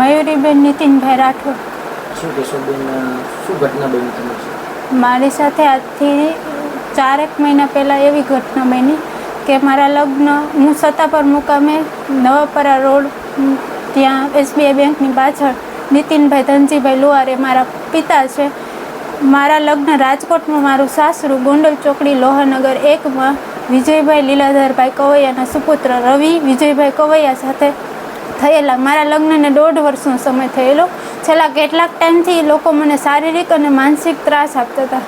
મયુરીબેન નીતિનભાઈ રાઠોડ શું કહેશો બેન શું ઘટના બની તમે મારી સાથે આજથી ચારેક મહિના પહેલાં એવી ઘટના બની કે મારા લગ્ન હું સત્તાપર મુકામે નવાપરા રોડ ત્યાં એસબીઆઈ બેંકની પાછળ નીતિનભાઈ ધનજીભાઈ લુહારે મારા પિતા છે. મારા લગ્ન રાજકોટમાં મારું સાસરું ગોંડલ ચોકડી લોહાનગર એકમાં વિજયભાઈ લીલાધરભાઈ કવૈયાના સુપુત્ર રવિ વિજયભાઈ કવૈયા સાથે થયેલા. મારા લગ્નને દોઢ વર્ષનો સમય થયેલો. છેલ્લા કેટલાક ટાઈમથી લોકો મને શારીરિક અને માનસિક ત્રાસ આપતા હતા.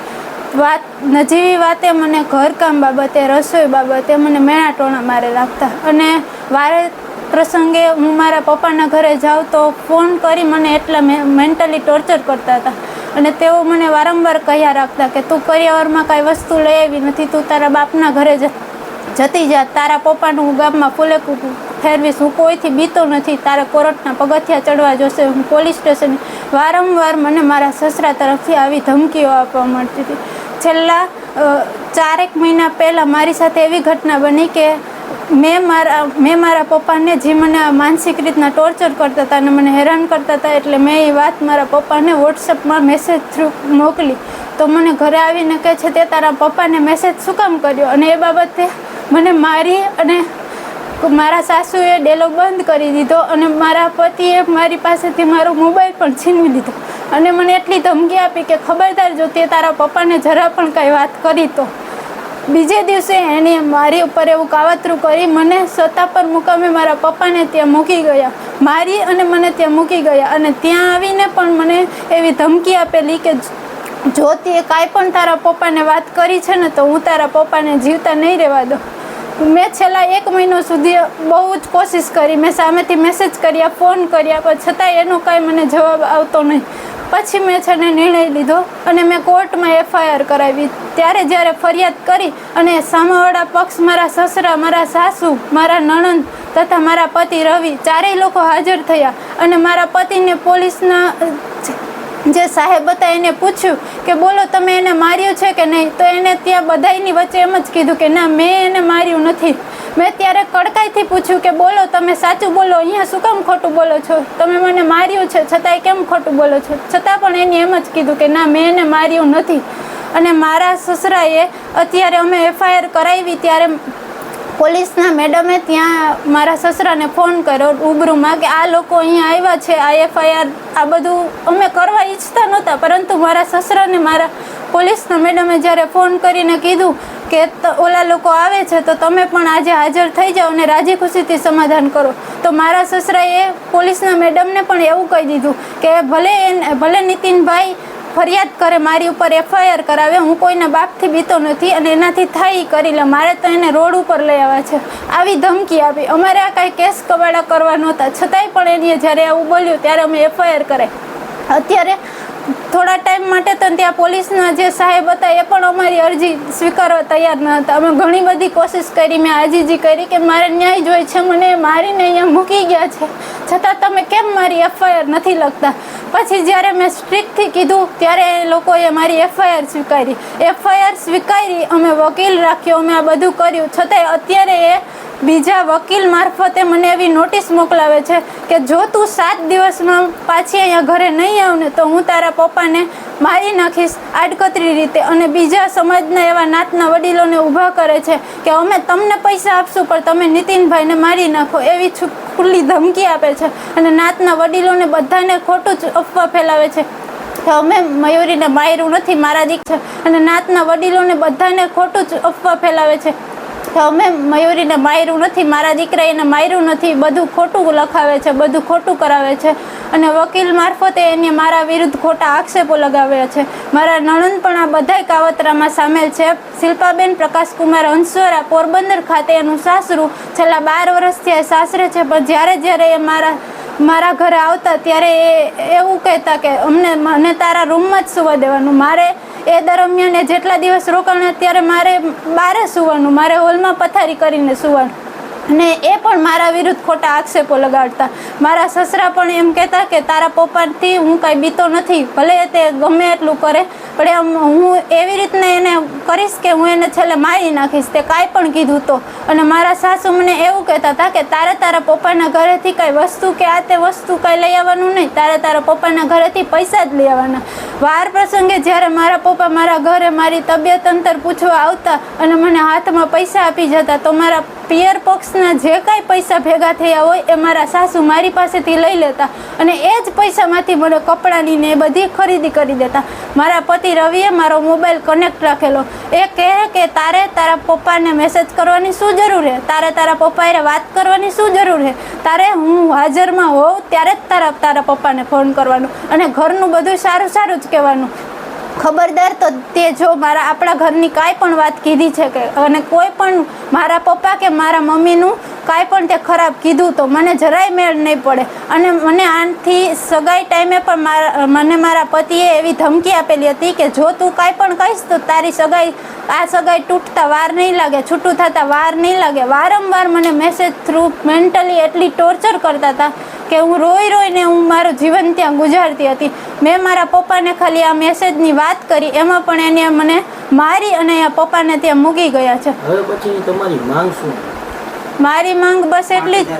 વાત, નજીવી વાતે મને ઘરકામ બાબતે, રસોઈ બાબતે મને મેણા ટોણા મારે લાગતા અને વારે પ્રસંગે હું મારા પપ્પાના ઘરે જાઉં તો ફોન કરી મને એટલા મેન્ટલી ટોર્ચર કરતા હતા. અને તેઓ મને વારંવાર કહ્યા રાખતા કે, તું કરિયાવરમાં કાંઈ વસ્તુ લઈ આવી નથી, તું તારા બાપના ઘરે જ, જતી જા. તારા પપ્પાનું ગામમાં ફૂલે ફેરવીશ. હું કોઈથી બીતો નથી. તારે કોર્ટના પગથિયા ચડવા જોશે. હું પોલીસ સ્ટેશન વારંવાર મને મારા સસરા તરફથી આવી ધમકીઓ આપવા મળતી હતી. છેલ્લા ચારેક મહિના પહેલાં મારી સાથે એવી ઘટના બની કે મેં મારા મેં મારા પપ્પાને જે મને માનસિક રીતના ટોર્ચર કરતા હતા અને મને હેરાન કરતા હતા એટલે મેં એ વાત મારા પપ્પાને વોટ્સઅપમાં મેસેજ થ્રુ મોકલી. તો મને ઘરે આવીને કહે છે, તે તારા પપ્પાને મેસેજ શું કામ કર્યો? અને એ બાબતે મને મારી અને મારા સાસુએ ડેલો બંધ કરી દીધો અને મારા પતિએ મારી પાસેથી મારો મોબાઈલ પણ છીનવી લીધો અને મને એટલી ધમકી આપી કે ખબરદાર જો તે તારા પપ્પાને જરા પણ કંઈ વાત કરી તો. બીજે દિવસે એણે મારી ઉપર એવું કાવતરું કરી, મને સત્તા પર મુકામે મારા પપ્પાને ત્યાં મૂકી ગયા. મારી અને મને ત્યાં મૂકી ગયા અને ત્યાં આવીને પણ મને એવી ધમકી આપેલી કે જો તે કાંઈ પણ તારા પપ્પાને વાત કરી છે ને તો હું તારા પપ્પાને જીવતા નહીં રહેવા દઉં. મેં છેલ્લા એક મહિનો સુધી બહુ જ કોશિશ કરી. મેં સામેથી મેસેજ કર્યા ફોન કર્યા, પણ છતાંય એનો કાંઈ મને જવાબ આવતો નહીં. પછી મેં છે ને નિર્ણય લીધો અને મેં કોર્ટમાં એફઆઈઆર કરાવી. ત્યારે જ્યારે ફરિયાદ કરી અને સામાવાળા પક્ષ મારા સસરા, મારા સાસુ, મારા નણંદ તથા મારા પતિ રવિ ચારેય લોકો હાજર થયા અને મારા પતિને પોલીસના જે સાહેબ હતા એને પૂછ્યું કે બોલો તમે એને માર્યું છે કે નહીં? તો એને ત્યાં બધાયની વચ્ચે એમ જ કીધું કે ના, મેં એને માર્યું નથી. મેં ત્યારે કડકાઈથી પૂછ્યું કે બોલો તમે સાચું બોલો, અહીંયા શું કામ ખોટું બોલો છો? તમે મને માર્યું છે, છતાંય કેમ ખોટું બોલો છો? છતાં પણ એને એમ જ કીધું કે ના, મેં એને માર્યું નથી. અને મારા સસરાએ અત્યારે અમે એફઆઈઆર કરાવી ત્યારે પોલીસના મેડમે ત્યાં મારા સસરાને ફોન કર્યો ઉબરૂમાં કે આ લોકો અહીંયા આવ્યા છે, આ એફઆઈઆર, આ બધું અમે કરવા ઈચ્છતા નહોતા, પરંતુ મારા સસરાને મારા પોલીસના મેડમે જ્યારે ફોન કરીને કીધું કે ઓલા લોકો આવે છે, તો તમે પણ આજે હાજર થઈ જાઓ અને રાજી ખુશીથી સમાધાન કરો. તો મારા સસરાએ પોલીસના મેડમને પણ એવું કહી દીધું કે ભલે ભલે નીતિનભાઈ ફરિયાદ કરે, મારી ઉપર એફઆઈઆર કરાવે, હું કોઈના બાપથી બીતો નથી અને એનાથી થાય કરી લે. મારે તો એને રોડ ઉપર લઈ આવ્યા છે. આવી ધમકી આપી. અમારે આ કાંઈ કેસ કબાડા કરવા નહોતા. છતાંય પણ એની જ્યારે આવું બોલ્યું ત્યારે અમે એફઆઈઆર કરાઈ. અત્યારે થોડા ટાઈમ માટે તો ત્યાં પોલીસના જે સાહેબ હતા એ પણ અમારી અરજી સ્વીકારવા તૈયાર ન હતા. અમે ઘણી બધી કોશિશ કરી, મેં આજીજી કરી કે મારે ન્યાય જોઈએ છે. મને મારીને અહીંયા મૂકી ગયા છે. છતાં તમે કેમ મારી એફઆઈઆર નથી લખતા? પછી જ્યારે મેં સ્ટ્રિક્ટથી કીધું, ત્યારે એ લોકોએ મારી એફઆઈઆર સ્વીકારી. એફઆઈઆર સ્વીકારી, અમે વકીલ રાખ્યો, અમે આ બધું કર્યું. છતાંય અત્યારે એ બીજા વકીલ મારફતે મને એવી નોટિસ મોકલાવે છે કે જો તું સાત દિવસમાં પાછી અહીંયા ઘરે નહીં આવ ને તો હું તારા પપ્પાને મારી નાખીશ આડકતરી રીતે. અને બીજા સમાજના એવા નાતના વડીલોને ઊભા કરે છે કે અમે તમને પૈસા આપશું, પણ તમે નીતિનભાઈને મારી નાખો. એવી ખુલ્લી ધમકી આપે છે અને નાતના વડીલોને બધાને ખોટું જ અફવા ફેલાવે છે. કે અમે મયુરીને માર્યું નથી, મારા દીક છે. અને નાતના વડીલોને બધાને ખોટું જ અફવા ફેલાવે છે. અમે મયુરીને માર્યું નથી, મારા દીકરા એને માર્યું નથી, બધું ખોટું લખાવે છે, બધું ખોટું કરાવે છે. અને વકીલ મારફતે એને મારા વિરુદ્ધ ખોટા આક્ષેપો લગાવ્યા છે. મારા નણંદ પણ આ બધાય કાવતરામાં સામેલ છે. શિલ્પાબેન પ્રકાશકુમાર હંસોરા પોરબંદર ખાતે એનું સાસરું છેલ્લા બાર વર્ષથી એ સાસરે છે. પણ જ્યારે જ્યારે એ મારા મારા ઘરે આવતા ત્યારે એ એવું કહેતા કે, અમને, મને તારા રૂમમાં જ સુવા દેવાનું. મારે એ દરમિયાન એ જેટલા દિવસ રોકાણ ત્યારે મારે બારે સુવાનું. મારે હોલમાં પથારી કરીને સુવાનું. ને એ પણ મારા વિરુદ્ધ ખોટા આક્ષેપો લગાડતા. મારા સસરા પણ એમ કહેતા કે, તારા પપ્પાથી હું કાંઈ બીતો નથી. ભલે તે ગમે એટલું કરે, પણ એમ હું એવી રીતના એને કરીશ કે હું એને છેલ્લે મારી નાખીશ. તે કાંઈ પણ કીધું તો. અને મારા સાસુ મને એવું કહેતા હતા કે, તારે તારા પપ્પાના ઘરેથી કાંઈ વસ્તુ કે આ તે વસ્તુ કાંઈ લઈ આવવાનું નહીં. તારે તારા પપ્પાના ઘરેથી પૈસા જ લઈ આવવાના. વાર પ્રસંગે જ્યારે મારા પપ્પા મારા ઘરે મારી તબિયત અંતર પૂછવા આવતા અને મને હાથમાં પૈસા આપી જતા, તો મારા પિયર પક્ષના જે કાંઈ પૈસા ભેગા થયા હોય એ મારા સાસુ મારી પાસેથી લઈ લેતા અને એ જ પૈસામાંથી મને કપડાની ને બધી ખરીદી કરી દેતા. મારા પતિ રવિએ મારો મોબાઈલ કનેક્ટ રાખેલો. એ કહે કે તારે તારા પપ્પાને મેસેજ કરવાની શું જરૂર છે તારે તારા પપ્પાએ વાત કરવાની શું જરૂર છે તારે હું હાજરમાં હોઉં ત્યારે જ તારા તારા પપ્પાને ફોન કરવાનો. અને ઘરનું બધું સારું સારું જ કહેવાનું. ખબરદાર તો તે જો મારા આપણા ઘરની કાંઈ પણ વાત કીધી છે કે, અને કોઈ પણ મારા પપ્પા કે મારા મમ્મીનું કાંઈ પણ તે ખરાબ કીધું તો મને જરાય મેળ નહીં પડે. અને મને આનાથી સગાઈ ટાઈમે પણ મારા, મને મારા પતિએ એવી ધમકી આપેલી હતી કે, જો તું કાંઈ પણ કહીશ તો તારી સગાઈ, આ સગાઈ તૂટતા વાર નહીં લાગે, છૂટું થતાં વાર નહીં લાગે. વારંવાર મને મેસેજ થ્રુ મેન્ટલી એટલી ટોર્ચર કરતા હતા કે હું રોઈ રોઈને હું મારું જીવન ત્યાં ગુજારતી હતી. મેં મારા પપ્પાને ખાલી આ મેસેજની વાત કરી એમાં પણ એને મને મારી અને આ પપ્પાને ત્યાં મૂકી ગયા છે. હવે પછી તમારી માંગ શું? મારી માંગ બસ એટલી જ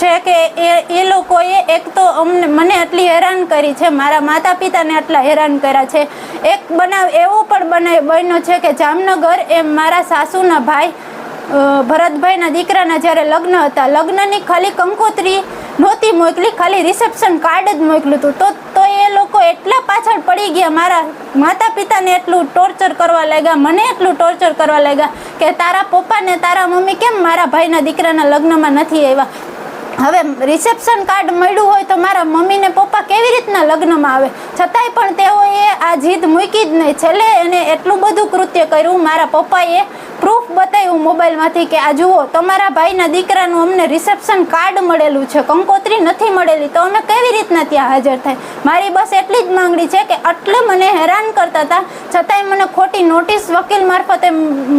છે કે એ એ લોકોએ એક તો અમને મને એટલી હેરાન કરી છે મારા માતા પિતાને આટલા હેરાન કર્યા છે. એક બનાવ એવો પણ બને બન્યો છે કે જામનગર એ મારા સાસુના ભાઈ ભરતભાઈના દીકરાના જ્યારે લગ્ન હતા લગ્નની ખાલી કંકોત્રી નહોતી મોકલી, ખાલી રિસેપ્શન કાર્ડ જ મોકલ્યું હતું. તો તો એ લોકો એટલા પાછળ પડી ગયા, મારા માતા પિતાને એટલું ટોર્ચર કરવા લાગ્યા, મને એટલું ટોર્ચર કરવા લાગ્યા કે તારા પપ્પાને, તારા મમ્મી કેમ મારા ભાઈના દીકરાના લગ્નમાં નથી આવ્યા? હવે રિસેપ્શન કાર્ડ મળ્યું હોય તો મારા મમ્મીને પપ્પા કેવી રીતના લગ્નમાં આવે? છતાંય પણ તેઓએ આ જીદ મૂકી જ નહીં. છેલ્લે એને એટલું બધું કૃત્ય કર્યું, મારા પપ્પાએ પ્રૂફ બતાવ્યું મોબાઈલમાંથી કે, આ જુઓ, તમારા ભાઈના દીકરાનું અમને રિસેપ્શન કાર્ડ મળેલું છે, કંકોત્રી નથી મળેલી, તો અમે કેવી રીતના ત્યાં હાજર થાય? મારી બસ એટલી જ માંગણી છે કે, આટલે મને હેરાન કરતા હતા, છતાંય મને ખોટી નોટિસ વકીલ મારફતે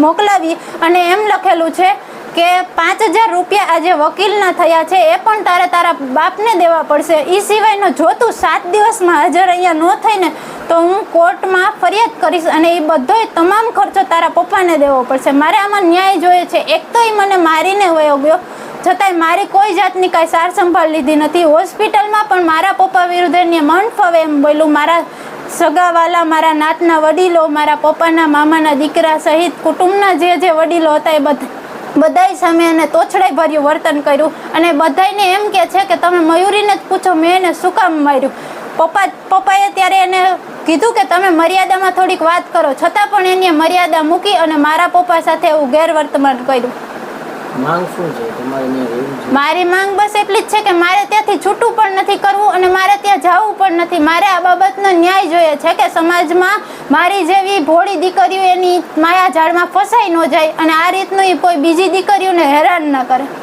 મોકલાવી અને એમ લખેલું છે કે પાંચ હજાર રૂપિયા આજે વકીલના થયા છે, એ પણ તારે તારા બાપને દેવા પડશે. એ સિવાયનો જો તું સાત દિવસમાં હાજર અહીંયા ન થઈને તો હું કોર્ટમાં ફરિયાદ કરીશ અને એ બધોય તમામ ખર્ચો તારા પપ્પાને દેવો પડશે. મારે આમાં ન્યાય જોઈએ છે. એક તો એ મને મારીને વયો ગયો, છતાંય મારી કોઈ જાતની કાંઈ સાર સંભાળ લીધી નથી. હોસ્પિટલમાં પણ મારા પપ્પા વિરુદ્ધ એને મન ફાવે એમ બોલ્યું. મારા સગાવાલા, મારા નાતના વડીલો, મારા પપ્પાના મામાના દીકરા સહિત કુટુંબના જે જે વડીલો હતા એ બધા બધાય સામે એને તોછડાઈ ભર્યું, વર્તન કર્યું. અને બધાયને એમ કે છે કે તમે મયુરીને જ પૂછો, મેં એને શું કામ માર્યું? પપ્પા, પપ્પાએ ત્યારે એને કીધું કે તમે મર્યાદામાં થોડીક વાત કરો. છતાં પણ એને મર્યાદા મૂકી અને મારા પપ્પા સાથે એવું ગેરવર્તમાન કર્યું. માંગ મારી માંગ બસ એટલી જ છે કે મારે ત્યાંથી છૂટું પણ નથી કરવું અને મારે ત્યાં જવું પણ નથી. મારે આ બાબતનો ન્યાય જોઈએ છે કે સમાજમાં મારી જેવી ભોળી દીકરીઓ એની માયા ઝાડમાં ફસાઈ ન જાય અને આ રીતનું એ કોઈ બીજી દીકરીઓને હેરાન ન કરે.